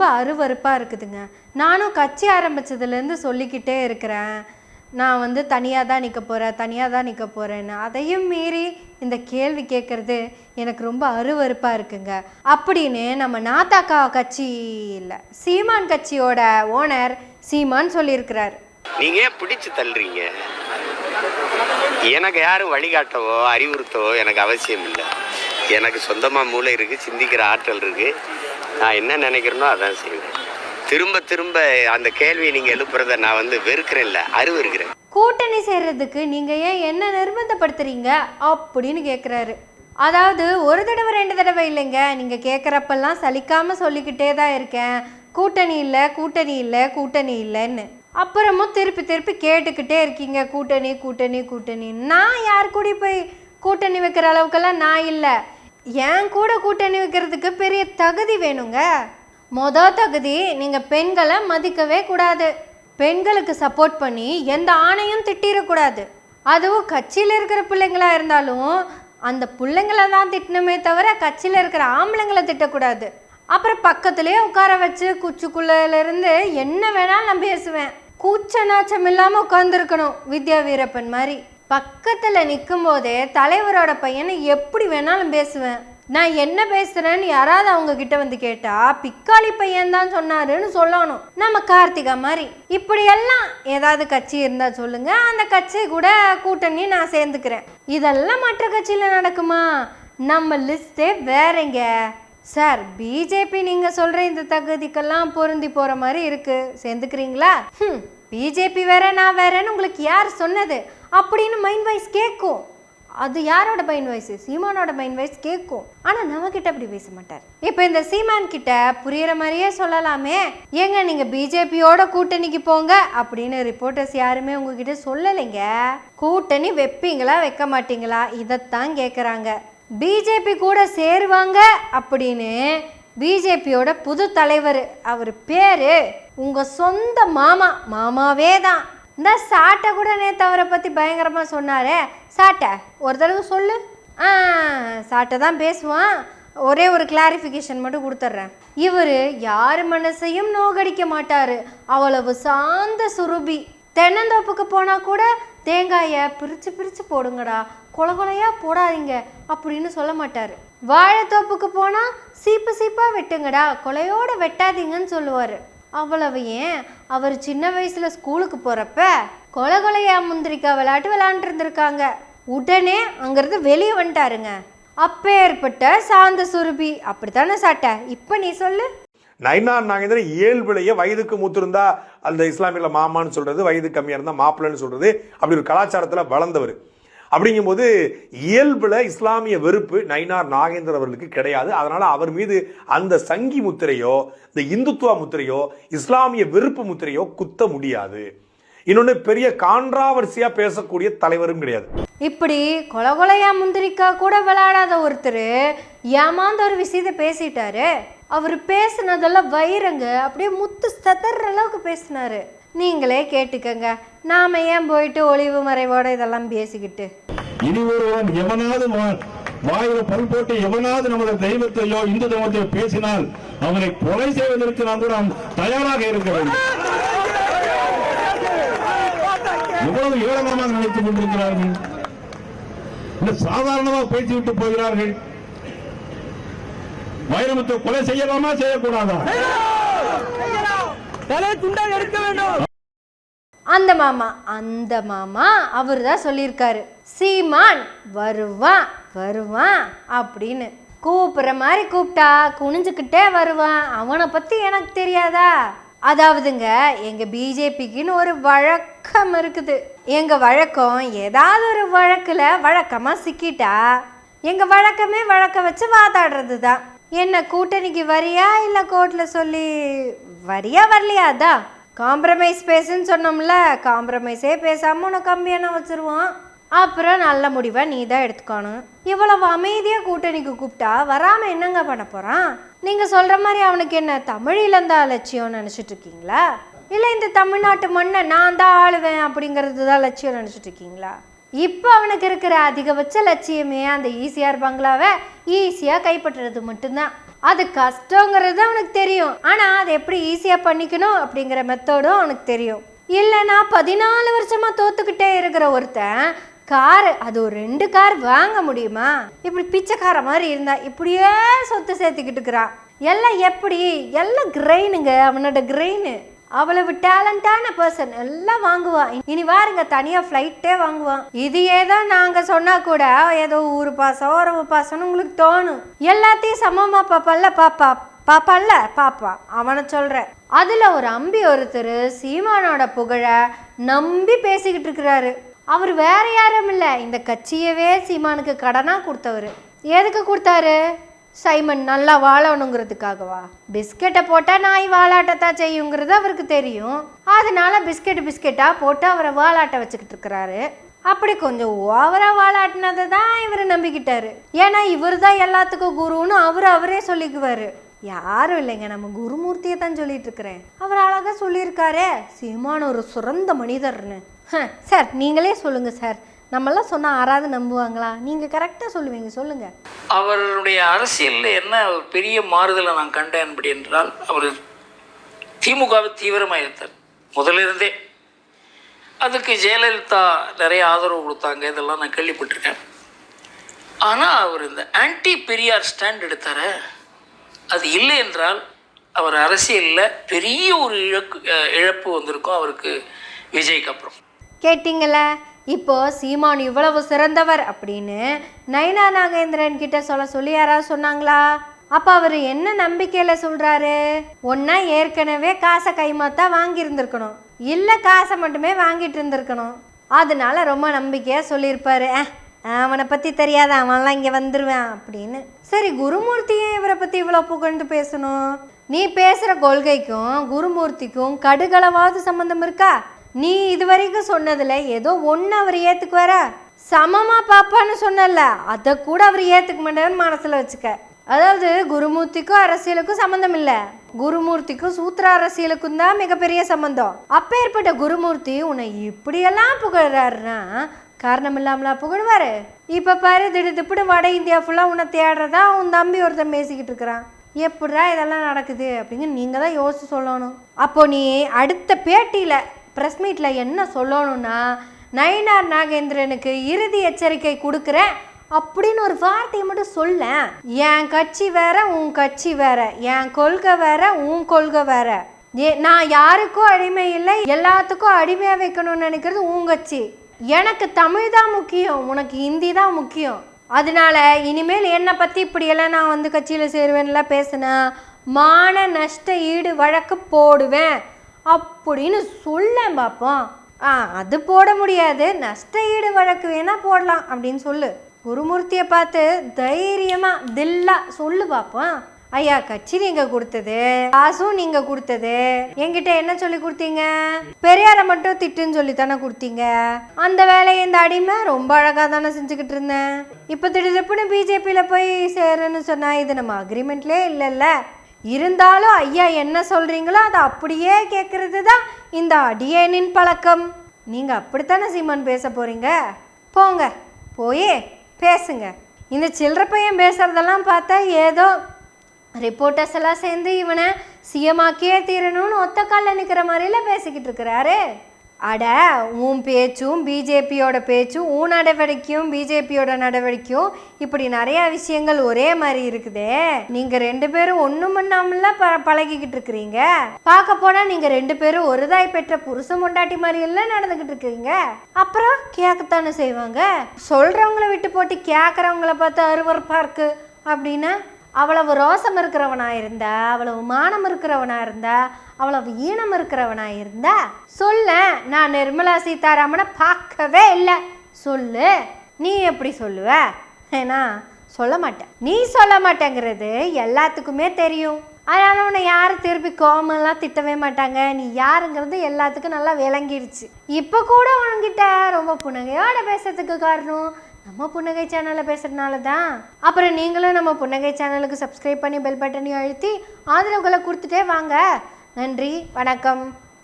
ரொம்ப அருவருப்பாக இருக்குதுங்க. நானும் கட்சி ஆரம்பிச்சதுலேருந்து சொல்லிக்கிட்டே இருக்கிறேன். நான் வந்து தனியாக தான் நிற்க போகிறேன் தனியாக தான் நிற்க போகிறேன்னு அதையும் மீறி இந்த கேள்வி கேட்குறது எனக்கு ரொம்ப அருவருப்பாக இருக்குங்க. அப்படின்னு நம்ம நாத்தாக்கா கட்சி இல்லை சீமான் கட்சியோட ஓனர் சீமான் சொல்லியிருக்கிறார். நீங்கள் ஏன் பிடிச்சு தள்ளுறீங்க? எனக்கு யாரும் வழிகாட்டவோ அறிவுறுத்தவோ எனக்கு அவசியம் இல்லை. எனக்கு சொந்தமாக மூளை இருக்குது சிந்திக்கிற ஆற்றல் இருக்குது நான் என்ன நினைக்கிறேனோ அதான் செய்வேன். திரும்ப திரும்ப அந்த கேள்வியை நீங்கள் எழுப்புறத நான் வந்து வெறுக்கிறேன்ல அருவருக்கிறேன் கூட்டணி சேர்றதுக்கு நீங்கள் ஏன் என்ன நிர்பந்தப்படுத்துறீங்க அப்படின்னு கேட்குறாரு அதாவது ஒரு தடவை ரெண்டு தடவை இல்லைங்க. நீங்கள் கேட்குறப்பெல்லாம் சலிக்காமல் சொல்லிக்கிட்டே தான் இருக்கேன். கூட்டணி இல்லை கூட்டணி இல்லை கூட்டணி இல்லைன்னு. அப்புறமும் திருப்பி திருப்பி கேட்டுக்கிட்டே இருக்கீங்க. கூட்டணி கூட்டணி கூட்டணி நான் யார் கூடி போய் கூட்டணி வைக்கிற அளவுக்கெல்லாம் நான் இல்லை. என் கூட கூட்டணி வைக்கிறதுக்கு பெரிய தகுதி வேணுங்க. மொதல் தகுதி நீங்கள் பெண்களை மதிக்கவே கூடாது. பெண்களுக்கு சப்போர்ட் பண்ணி எந்த ஆணையும் திட்டிடக்கூடாது. அதுவும் கட்சியில் இருக்கிற பிள்ளைங்களா இருந்தாலும் அந்த பிள்ளைங்கள தான் திட்டணுமே தவிர கட்சியில் இருக்கிற ஆம்பளைங்களை திட்டக்கூடாது. அப்புறம் பக்கத்துலேயே உட்கார வச்சு குச்சிக்குள்ளேருந்து என்ன வேணாலும் நான் பேசுவேன். கூச்ச நாச்சம் இல்லாமல் உட்காந்துருக்கணும் வித்யா வீரப்பன் மாதிரி. பக்கத்தில் நிற்கும் போதே தலைவரோட பையனை எப்படி வேணாலும் பேசுவேன். நான் என்ன பேசுகிறேன்னு யாராவது அவங்க கிட்ட வந்து கேட்டா பிக்காளி பையன் தான் சொன்னாருன்னு சொல்லணும். நம்ம கார்த்திகா மாதிரி. இப்படியெல்லாம் ஏதாவது கட்சி இருந்தால் சொல்லுங்க. அந்த கட்சி கூட கூட்டணி நான் சேர்ந்துக்கிறேன். இதெல்லாம் மற்ற கட்சியில் நடக்குமா? நம்ம லிஸ்டே வேறங்க. சார் பிஜேபி நீங்கள் சொல்கிற இந்த தகுதிக்கெல்லாம் பொருந்தி போகிற மாதிரி இருக்குது சேர்ந்துக்கிறீங்களா? ம் பிஜேபி வேற நான் வேறேன்னு உங்களுக்கு யார் சொன்னது? அப்படின்னு மைண்ட் வாய்ஸ் கேட்கும் அது யாரோட மைண்ட் வாய்ஸ் சீமானோட மைண்ட் வாய்ஸ் கேட்கும் ஆனால் நம்ம கிட்ட அப்படி பேச மாட்டார். இப்போ இந்த சீமான் கிட்ட புரியுற மாதிரியே சொல்லலாமே. ஏங்க நீங்க பிஜேபியோட கூட்டணிக்கு போங்க அப்படின்னு ரிப்போர்ட்டர்ஸ் யாருமே உங்ககிட்ட சொல்லலைங்க. கூட்டணி வைப்பீங்களா வைக்க மாட்டீங்களா? இதைத்தான் கேட்குறாங்க பிஜேபி கூட சேருவாங்க அப்படின்னு பிஜேபியோட புது தலைவர் அவர் பேரு உங்கள் சொந்த மாமா மாமாவே தான். இந்த சாட்டை கூட நேற்று அவரை பற்றி பயங்கரமாக சொன்னாரே. சாட்டை ஒரு தடவை சொல்லு. ஆ சாட்டை தான் பேசுவான். ஒரே ஒரு கிளாரிஃபிகேஷன் மட்டும் கொடுத்துட்றேன். இவர் யார் மனசையும் நோகடிக்க மாட்டார். அவ்வளவு சாந்த சுரூபி. தென்னந்தோப்புக்கு போனால் கூட தேங்காயை பிரித்து பிரித்து போடுங்கடா. கொல கொலையாக போடாதீங்க அப்படின்னு சொல்ல மாட்டார். வாழைத்தோப்புக்கு போனால் சீப்பு சீப்பாக வெட்டுங்கடா. கொலையோடு வெட்டாதீங்கன்னு சொல்லுவார். அவ்வளவு ஏன்? அவர் சின்ன வயசுல ஸ்கூலுக்கு போறப்ப கொலை கொலையா முந்திரிக்காய் விளையாட்டு விளையாண்டுருந்துருக்காங்க உடனே அங்கேருந்து வெளியே வந்துட்டாருங்க. அப்பேற்பட்ட சாந்த சுரபி அப்படித்தானே சாட்ட? இப்போ நீ சொல்லு. நயினார் நாகேந்திரன் இயல்புலையே வயதுக்கு மூத்திருந்தா அந்த இஸ்லாமியில் மாமான்னு சொல்கிறது வயது கம்மியாக இருந்தால் மாப்பிள்ளைன்னு சொல்கிறது அப்படி ஒரு கலாச்சாரத்தில் வளர்ந்தவர். அப்படிங்கும்போது இயல்பில் இஸ்லாமிய வெறுப்பு நயினார் நாகேந்திரன் அவர்களுக்கு கிடையாது. அதனால் அவர் மீது அந்த சங்கி முத்திரையோ இந்த இந்துத்துவ முத்திரையோ இஸ்லாமிய வெறுப்பு முத்திரையோ குத்த முடியாது. இன்னொன்னு பெரிய கான்ட்ராவர்சியா பேசக்கூடிய தலைவரும் கிடையாது. இப்படி கொலை கொலையா முந்திரிக்காய் கூட விளையாடாத ஒருத்தர் ஏமாந்த ஒரு விஷயத்தை பேசிட்டாரு. அவர் பேசுனதெல்லாம் வைரங்க அப்படியே முத்து சதற அளவுக்கு பேசினாரு. நீங்களே கேட்டுக்கங்க. நாம ஏன் போயிட்டு ஒளிவு மறைவோட இதெல்லாம் பேசிக்கிட்டு? இனி ஒருவன் எவனாவது வாயில பல் போட்டு எவனாவது நமது தெய்வத்தையோ இந்து தெய்வத்தையோ பேசினால் அவனை கொலை செய்வதற்கு நாம் கூட தயாராக இருக்க வேண்டும். எவ்வளவு ஏளனமாக நினைத்துக் கொண்டிருக்கிறார்கள். இந்த சாதாரணமாக பேசி விட்டு போகிறார்கள். வைரமுத்து கொலை செய்யலாமா செய்யக்கூடாதா? அந்த மாமா அந்த மாமா அவர் தான் சொல்லியிருக்காரு. சீமான் வருவான் வருவான் அப்படின்னு. கூப்பிட்ற மாதிரி கூப்பிட்டா குனிஞ்சுக்கிட்டே வருவான். அவனை பற்றி எனக்கு தெரியாதா? அதாவதுங்க எங்கள் பிஜேபிக்குன்னு ஒரு வழக்கம் இருக்குது. எங்கள் வழக்கம் ஏதாவது ஒரு வழக்கில் வழக்கமாக சிக்கிட்டா எங்கள் வழக்கமே வழக்க வச்சு வாதாடுறது தான் என்ன கூட்டணிக்கு வரியா இல்லை கோர்ட்டில் சொல்லி வரியா வரலையா அதான் காம்ப்ரமைஸ் பேசுன்னு சொன்னோம்ல காம்ப்ரமைஸே பேசாமல் உன்னை கம்மியான வச்சுருவோம் அப்புறம் நல்ல முடிவை நீ தான் எடுத்துக்கணும். இவ்வளவு அமைதியாக கூட்டணிக்கு கூப்பிட்டா வராமல் என்னங்க பண்ண போகிறான் நீங்கள் சொல்கிற மாதிரி அவனுக்கு என்ன தமிழில் தான் லட்சியம்னு நினச்சிட்டு இருக்கீங்களா? இல்லை இந்த தமிழ்நாட்டு மண்ணை நான் தான் ஆளுவேன் அப்படிங்கிறது தான் லட்சியம் நினச்சிட்டு இருக்கீங்களா? இப்போ அவனுக்கு இருக்கிற அதிகபட்ச லட்சியமே அந்த ஈஸியாக பங்களாவை ஈஸியாக கைப்பற்றுறது மட்டும்தான். அது கஷ்டங்கிறது அவனுக்கு தெரியும். ஆனால் அதை எப்படி ஈஸியாக பண்ணிக்கணும் அப்படிங்கிற மெத்தடும் அவனுக்கு தெரியும். இல்லைன்னா பதினாலு வருஷமாக தோத்துக்கிட்டே இருக்கிற ஒருத்தன் காரு அது ஒரு ரெண்டு கார் வாங்க முடியுமா? இப்படி பிச்சைக்கார மாதிரி இருந்தா இப்படியே சொத்து சேர்த்துக்கிட்டு இருக்கிறான் எல்லாம் எப்படி? எல்லாம் கிரெயினுங்க அவனோட கிரெயின் அவ்வளவு டேலண்டான பர்சன் எல்லாம் வாங்குவான் இனி வாருங்க தனியாக ஃப்ளைட்டே வாங்குவான். இதையே தான் நாங்கள் சொன்னால் கூட ஏதோ ஊர் பாசம் உறவு பாசம்னு உங்களுக்கு தோணும். எல்லாத்தையும் சமமாக பார்ப்பான்ல பாப்பா. பாப்பால பாப்பா. அவனை சொல்கிறேன் அதில் ஒரு அம்பி ஒருத்தர் சீமானோட புகழை நம்பி பேசிக்கிட்டு இருக்கிறாரு. அவர் வேற யாரும் இல்லை. இந்த கட்சியவே சீமானுக்கு கடனாக கொடுத்தவர். எதுக்கு கொடுத்தாரு? சைமன் நல்லா வாழணுங்கிறதுக்காகவா? பிஸ்கெட்டை போட்டால் நாய் வாலாட்டத்தான் செய்யுங்கிறது அவருக்கு தெரியும். அதனால பிஸ்கெட் பிஸ்கெட்டாக போட்டு அவரை வாலாட்ட வச்சுக்கிட்டு இருக்கிறாரு. அப்படி கொஞ்சம் ஓவராக வாலாட்டினதை தான் இவர் நம்பிக்கிட்டாரு. ஏன்னா இவர் தான் எல்லாத்துக்கும் குருன்னு அவர் அவரே சொல்லிக்குவார். யாரும் இல்லைங்க நம்ம குருமூர்த்தியை தான் சொல்லிட்டு இருக்கிறேன். அவர் அழகாக சொல்லியிருக்காரே சீமான் ஒரு சிறந்த மனிதர்னு. ஹ, சார் நீங்களே சொல்லுங்கள் சார். நம்மெல்லாம் சொன்னால் யாராவது நம்புவாங்களா? நீங்கள் கரெக்டாக சொல்லுவீங்க சொல்லுங்கள் அவருடைய அரசியலில் என்ன ஒரு பெரிய மாறுதலை நான் கண்டேன் அப்படி என்றால் அவர் திமுகவை தீவிரமாக இருந்தார் முதலிருந்தே. அதுக்கு ஜெயலலிதா நிறைய ஆதரவு கொடுத்தாங்க இதெல்லாம் நான் கேள்விப்பட்டிருக்கேன். ஆனால் அவர் இந்த ஆன்டி பெரியார் ஸ்டாண்ட் எடுத்தார? அது இல்லை என்றால் அவர் அரசியலில் பெரிய ஒரு இழக்கு இழப்பு வந்திருக்கும் அவருக்கு விஜய்க்கு அப்புறம். கேட்டிங்கள இப்போ சீமான் இவ்வளவு சிறந்தவர் அப்படின்னு நயனா நாகேந்திரன் கிட்ட சொல்ல சொல்லி யாராவது சொன்னாங்களா? அப்போ அவர் என்ன நம்பிக்கையில் சொல்கிறாரு ஒன்றா ஏற்கனவே காசை கைமாத்தா வாங்கியிருந்திருக்கணும். இல்லை காசை மட்டுமே வாங்கிட்டு இருந்திருக்கணும். அதனால ரொம்ப நம்பிக்கையாக சொல்லியிருப்பாரு. அவனை பற்றி தெரியாத அவன்லாம் இங்கே வந்துடுவேன் அப்படின்னு. சரி குருமூர்த்தியும் இவரை பற்றி இவ்வளோ புகழ்ந்து பேசணும். நீ பேசுகிற கொள்கைக்கும் குருமூர்த்திக்கும் கடுகளவாவது சம்மந்தம் இருக்கா? நீ இது வரைக்கும் சொன்னதில் ஏதோ ஒன்று அவர் ஏற்றுக்குவார சமமாக பாப்பான்னு சொன்னல அதை கூட அவர் ஏற்றுக்க மாட்டாருன்னு மனசில் வச்சுக்க. அதாவது குருமூர்த்திக்கும் அரசியலுக்கும் சம்மந்தம் இல்லை. குருமூர்த்திக்கும் சூத்திர அரசியலுக்கும் தான் மிகப்பெரிய சம்பந்தம். அப்பேற்பட்ட குருமூர்த்தி உன்னை இப்படியெல்லாம் புகழ்றாருன்னா காரணம் இல்லாமலா புகழ்வார்? இப்போ பாரு திடு திப்புடு வட இந்தியா ஃபுல்லாக உன்னை தேடுறதா உன் தம்பி ஒருத்தன் பேசிக்கிட்டு இருக்கிறான். எப்படா இதெல்லாம் நடக்குது அப்படின்னு நீங்கள் தான் யோசிச்சு சொல்லணும். அப்போ நீ அடுத்த பேட்டியில் ப்ரெஸ் மீட்டில் என்ன சொல்லணும்னா நயினார் நாகேந்திரனுக்கு இறுதி எச்சரிக்கை கொடுக்குறேன் அப்படின்னு ஒரு வார்த்தையை மட்டும் சொல்ல என் கட்சி வேற உன் கட்சி வேற. என் கொள்கை வேற உன் கொள்கை வேற. ஏ நான் யாருக்கும் அடிமை இல்லை எல்லாத்துக்கும் அடிமையாக வைக்கணும்னு நினைக்கிறது உன் கட்சி. எனக்கு தமிழ் தான் முக்கியம் உனக்கு ஹிந்தி தான் முக்கியம். அதனால இனிமேல் என்னை பற்றி இப்படியெல்லாம் நான் வந்து கட்சியில் சேருவேன்லாம் பேசினா மான நஷ்ட ஈடு வழக்கு போடுவேன். அப்படின்னு சொல்ல பார்ப்போம் ஆ அது போட முடியாது. நஷ்ட ஈடு வழக்கு வேணா போடலாம் அப்படின்னு சொல்லு. குருமூர்த்தியை பார்த்து தைரியமா தில்லா சொல்லு பார்ப்போம் ஐயா கட்சி நீங்க கொடுத்தது காசும் நீங்க கொடுத்தது. என்கிட்ட என்ன சொல்லி கொடுத்தீங்க? பெரியாரை மட்டும் திட்டுன்னு சொல்லி தானே கொடுத்தீங்க. அந்த வேலையை இந்த அடிமை ரொம்ப அழகா தானே செஞ்சுக்கிட்டு இருந்தேன். இப்போ திடீர்னு பிஜேபியில் போய் சேருன்னு சொன்னா இது நம்ம அக்ரிமெண்ட்லேயே இல்லைல்ல. இருந்தாலும் ஐயா என்ன சொல்கிறீங்களோ அதை அப்படியே கேட்குறது தான் இந்த அடியேனின் பழக்கம். நீங்கள் அப்படித்தானே சீமான் பேச போறீங்க? போங்க போய் பேசுங்க. இந்த சில்லற பையன் பேசுகிறதெல்லாம் பார்த்தா ஏதோ ரிப்போர்ட்டர்ஸ் எல்லாம் சேர்ந்து இவனை சிஎமாக்கியே தீரணும்னு ஒத்த காலில் நிற்கிற மாதிரிலாம் பேசிக்கிட்டு இருக்கிறாரு. அட உன் பேச்சும் பிஜேபியோட பேச்சும் உன் நடவடிக்கையும் பிஜேபியோட நடவடிக்கையும் இப்படி நிறையா விஷயங்கள் ஒரே மாதிரி இருக்குதே. நீங்கள் ரெண்டு பேரும் ஒன்றும் பண்ணாமல ப பழகிக்கிட்டு இருக்கிறீங்க. பார்க்க போனால் நீங்கள் ரெண்டு பேரும் ஒருதாய் பெற்ற புருஷன் முண்டாட்டி மாதிரி எல்லாம் நடந்துக்கிட்டு இருக்கீங்க அப்புறம் கேட்கத்தானே செய்வாங்க? சொல்கிறவங்கள விட்டு போட்டு கேட்குறவங்கள பார்த்து அருவருப்பாக பார்க்கு அப்படின்னா அவ்வளவு ரோசம் இருக்கிறவனாக இருந்தா அவ்வளவு மானம் இருக்கிறவனாக இருந்தா அவ்வளவு ஈனம் இருக்கிறவனாக இருந்தா? சொல்ல நான் நிர்மலா சீதாராமனை பார்க்கவே இல்லை. சொல்லு நீ எப்படி சொல்லுவ? ஏன்னா சொல்ல மாட்டேன். நீ சொல்ல மாட்டேங்கிறது எல்லாத்துக்குமே தெரியும். அதனால உன்னை யாரும் திருப்பி கோமெல்லாம் திட்டவே மாட்டாங்க. நீ யாருங்கிறது எல்லாத்துக்கும் நல்லா விளங்கிடுச்சு இப்போ கூட உன்கிட்ட ரொம்ப புனகையோட பேசுறதுக்கு காரணம் நம்ம புன்னகை சேனலில் பேசுகிறதுனால தான் அப்புறம் நீங்களும் நம்ம புன்னகை சேனலுக்கு சப்ஸ்கிரைப் பண்ணி பெல் பட்டனையும் அழுத்தி ஆதரவுகளை கொடுத்துட்டே வாங்க. நன்றி வணக்கம்.